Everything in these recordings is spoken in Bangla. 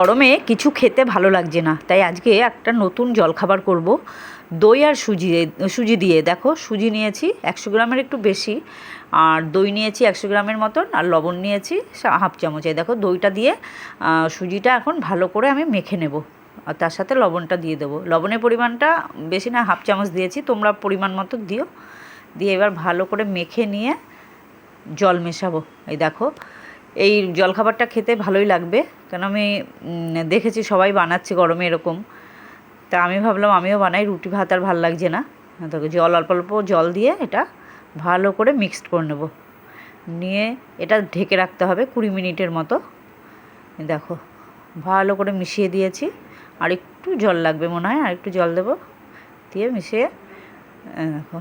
গরমে কিছু খেতে ভালো লাগছে না। তাই আজকে একটা নতুন জলখাবার করব। দই আর সুজি সুজি দিয়ে। দেখো, সুজি নিয়েছি একশো গ্রামের একটু বেশি, আর দই নিয়েছি একশো গ্রামের মতন, আর লবণ নিয়েছি হাফ চামচ। এই দেখো, দইটা দিয়ে সুজিটা এখন ভালো করে আমি মেখে নেব। আর তার সাথে লবণটা দিয়ে দেবো। লবণের পরিমাণটা বেশি না, হাফ চামচ দিয়েছি। তোমরা পরিমাণ মতো দিও। দিয়ে এবার ভালো করে মেখে নিয়ে জল মেশাবো। এই দেখো এই জলখাবারটা খেতে ভালোই লাগবে। কেন আমি দেখেছি সবাই বানাচ্ছে গরমে এরকম। তা আমি ভাবলাম আমিও বানাই, রুটি ভাত আর ভালো লাগছে না। তোকে জল, অল্প অল্প জল দিয়ে এটা ভালো করে মিক্সড করে নেব। নিয়ে এটা ঢেকে রাখতে হবে কুড়ি মিনিটের মতো। দেখো, ভালো করে মিশিয়ে দিয়েছি। আর একটু জল লাগবে মনে হয়, আর একটু জল দেবো। দিয়ে মিশিয়ে দেখো।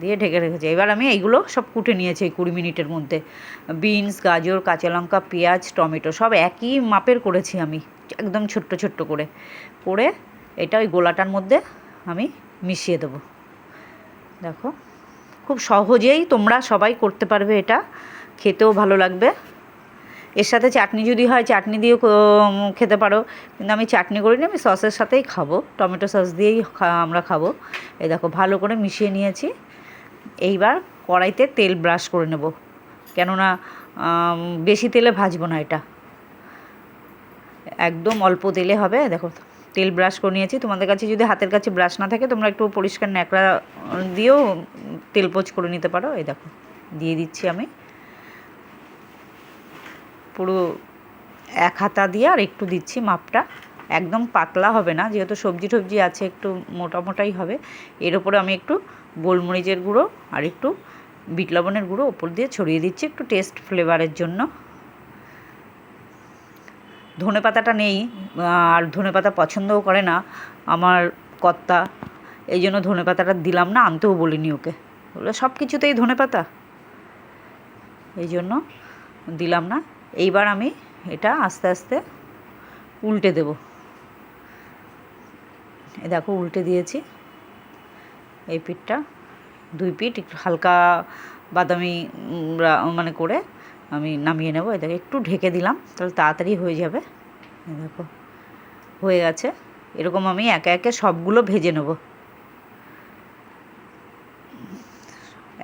দিয়ে ঢেকে রেখেছি। এবার আমি এইগুলো সব কুটে নিয়েছি এই কুড়ি মিনিটের মধ্যে। বিনস, গাজর, কাঁচা লঙ্কা, পেঁয়াজ, টমেটো, সব একই মাপের করেছি আমি, একদম ছোট্ট ছোট্ট করে। করে এটা ওই গোলাটার মধ্যে আমি মিশিয়ে দেবো। দেখো, খুব সহজেই তোমরা সবাই করতে পারবে এটা, খেতেও ভালো লাগবে। এর সাথে চাটনি যদি হয়, চাটনি দিয়েও খেতে পারো। কিন্তু আমি চাটনি করিনি আমি সসের সাথেই খাব। টমেটো সস দিয়েই আমরা খাব। এই দেখো, ভালো করে মিশিয়ে নিয়েছি। এইবার কড়াইতে তেল ব্রাশ করে নেব। কেননা বেশি তেলে ভাজবো না এটা। একদম অল্প তেলে হবে। দেখো, তেল ব্রাশ করে নিয়েছি। তোমাদের কাছে যদি হাতের কাছে ব্রাশ না থাকে, তোমরা একটু পরিষ্কার ন্যাকড়া দিয়েও তেল পোচ করে নিতে পারো। এই দেখো, দিয়ে দিচ্ছি আমি। পুরো এক হাতা দিয়ে আর একটু দিচ্ছি মাপটা। একদম পাতলা হবে না, যেহেতু সবজি টবজি আছে, একটু মোটা মোটাই হবে। এর ওপরে আমি একটু গোলমরিচের গুঁড়ো আর একটু বিট লবণের গুঁড়ো ওপর দিয়ে ছড়িয়ে দিচ্ছি একটু টেস্ট ফ্লেভারের জন্য। ধনে পাতাটা নেই আর ধনে পাতা পছন্দও করে না আমার কর্তা। এই জন্য ধনে পাতাটা দিলাম না, আনতেও বলিনি ওকে। বলে সব কিছুতেই ধনে পাতা? এই জন্য দিলাম না। এইবার আমি এটা আস্তে আস্তে উল্টে দেব। এ দেখো, উল্টে দিয়েছি। এই পিঠটা। দুই পিঠ, একটু হালকা বাদামি মানে করে আমি নামিয়ে নেব। দেখো, একটু ঢেকে দিলাম, তাহলে তাড়াতাড়ি হয়ে যাবে। দেখো, হয়ে গেছে। এরকম আমি একে একে সবগুলো ভেজে নেব।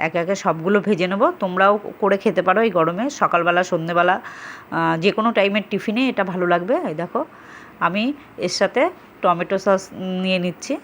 একে একে সবগুলো ভেজে নেব। তোমরাও করে খেতে পারো এই গরমে। সকালবেলা সন্ধেবেলা যে কোনো টাইমের টিফিনে এটা ভালো লাগবে। এই দেখো, আমি এর সাথে টমেটো সস নিয়ে নিচ্ছি।